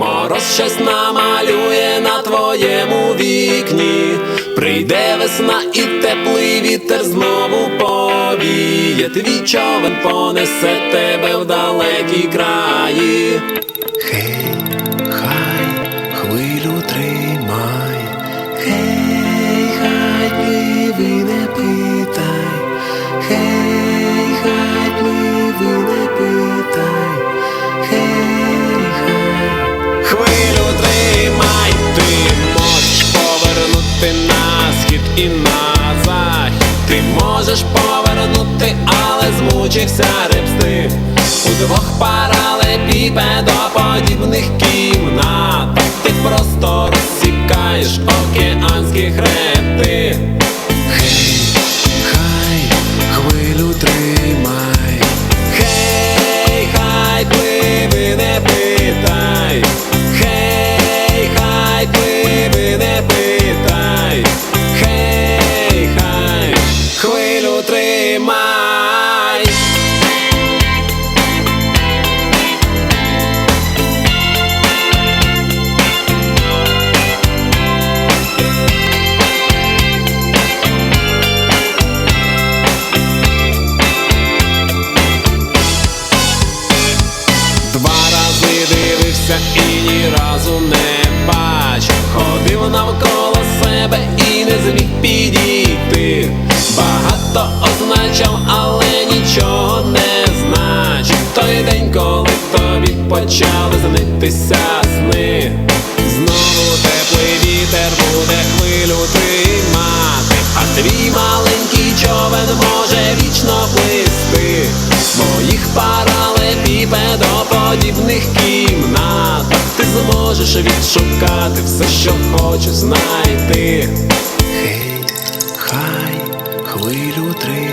мороз щось намалює на твоєму вікні. Прийде весна і теплий вітер знову повіє. Твій човен понесе тебе в далекі краї. Хей, хай, хвилю тримай, хей, хай, пливи, не питай, хей, хай, пливи, не питай, але змучився у двох паралепіпедоподібних кімнатах дивився і ні разу не бачив Ходив навколо себе і не зміг підійти. Багато означав, але нічого не значив. Той день, коли тобі почали знитися відшукати все, що хочеш знайти хей, хай, хвилю тримай.